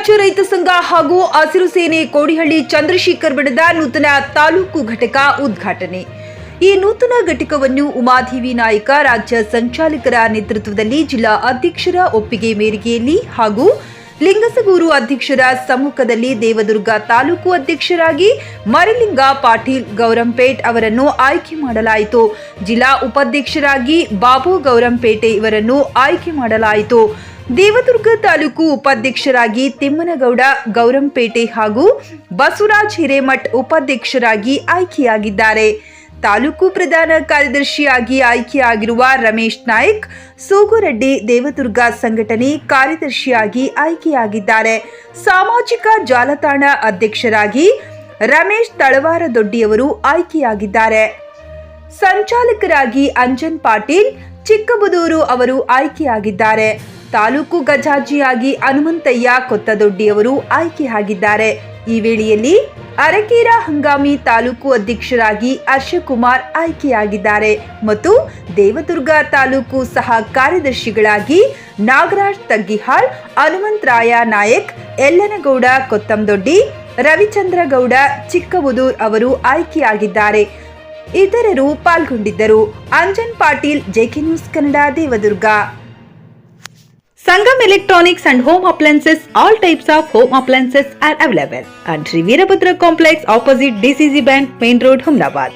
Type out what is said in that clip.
ರಾಜ್ಯ ರೈತ ಸಂಘ ಹಾಗೂ ಹಸಿರು ಸೇನೆ ಕೋಡಿಹಳ್ಳಿ ಚಂದ್ರಶೇಖರ್ ಬಿಡದ ನೂತನ ತಾಲೂಕು ಘಟಕ ಉದ್ಘಾಟನೆ. ಈ ನೂತನ ಘಟಕವನ್ನು ಉಮಾದೇವಿ ನಾಯಕ, ರಾಜ್ಯ ಸಂಚಾಲಕರ ನೇತೃತ್ವದಲ್ಲಿ ಜಿಲ್ಲಾ ಅಧ್ಯಕ್ಷರ ಒಪ್ಪಿಗೆ ಮೇರೆಗೆಯಲ್ಲಿ ಹಾಗೂ ಲಿಂಗಸಗೂರು ಅಧ್ಯಕ್ಷರ ಸಮ್ಮುಖದಲ್ಲಿ ದೇವದುರ್ಗ ತಾಲೂಕು ಅಧ್ಯಕ್ಷರಾಗಿ ಮರಿಲಿಂಗ ಪಾಟೀಲ್ ಗೌರಂಪೇಟ್ ಅವರನ್ನು ಆಯ್ಕೆ ಮಾಡಲಾಯಿತು. ಜಿಲ್ಲಾ ಉಪಾಧ್ಯಕ್ಷರಾಗಿ ಬಾಬು ಗೌರಂಪೇಟೆ ಇವರನ್ನು ಆಯ್ಕೆ ಮಾಡಲಾಯಿತು. ದೇವದುರ್ಗ ತಾಲೂಕು ಉಪಾಧ್ಯಕ್ಷರಾಗಿ ತಿಮ್ಮನಗೌಡ, ಗೌರಂಪೇಟೆ ಹಾಗೂ ಬಸವರಾಜ್ ಹಿರೇಮಠ್ ಉಪಾಧ್ಯಕ್ಷರಾಗಿ ಆಯ್ಕೆಯಾಗಿದ್ದಾರೆ. ತಾಲೂಕು ಪ್ರಧಾನ ಕಾರ್ಯದರ್ಶಿಯಾಗಿ ಆಯ್ಕೆಯಾಗಿರುವ ರಮೇಶ್ ನಾಯ್ಕ್, ಸೂಗುರೆಡ್ಡಿ ದೇವದುರ್ಗ ಸಂಘಟನೆ ಕಾರ್ಯದರ್ಶಿಯಾಗಿ ಆಯ್ಕೆಯಾಗಿದ್ದಾರೆ. ಸಾಮಾಜಿಕ ಜಾಲತಾಣ ಅಧ್ಯಕ್ಷರಾಗಿ ರಮೇಶ್ ತಳವಾರ ದೊಡ್ಡಿಯವರು ಆಯ್ಕೆಯಾಗಿದ್ದಾರೆ. ಸಂಚಾಲಕರಾಗಿ ಅಂಜನ್ ಪಾಟೀಲ್, ಚಿಕ್ಕಬುದೂರು ಅವರು ಆಯ್ಕೆಯಾಗಿದ್ದಾರೆ. ತಾಲೂಕು ಗಜಾಜಿಯಾಗಿ ಹನುಮಂತಯ್ಯ ಕೊತ್ತದೊಡ್ಡಿಯವರು ಆಯ್ಕೆಯಾಗಿದ್ದಾರೆ ಈ ವೇಳೆಯಲ್ಲಿ ಅರಕೇರ ಹಂಗಾಮಿ ತಾಲೂಕು ಅಧ್ಯಕ್ಷರಾಗಿ ಹರ್ಷಕುಮಾರ್ ಆಯ್ಕೆಯಾಗಿದ್ದಾರೆ ಮತ್ತು ದೇವದುರ್ಗ ತಾಲೂಕು ಸಹ ಕಾರ್ಯದರ್ಶಿಗಳಾಗಿ ನಾಗರಾಜ್ ತಗ್ಗಿಹಾಳ್ ಹನುಮಂತರಾಯ ನಾಯಕ್, ಯಲ್ಲನಗೌಡ ಕೊತ್ತಂದೊಡ್ಡಿ ರವಿಚಂದ್ರಗೌಡ ಚಿಕ್ಕಬುದೂರ್ ಅವರು ಆಯ್ಕೆಯಾಗಿದ್ದಾರೆ. ಇತರರು ಪಾಲ್ಗೊಂಡಿದ್ದರು. Anjan Patil JK news Kannada, Devadurga. Sangam Electronics and Home Appliances, all types of home appliances are available at Sri Veerabhadra Complex opposite DCC Bank, Main Road, Humnabad.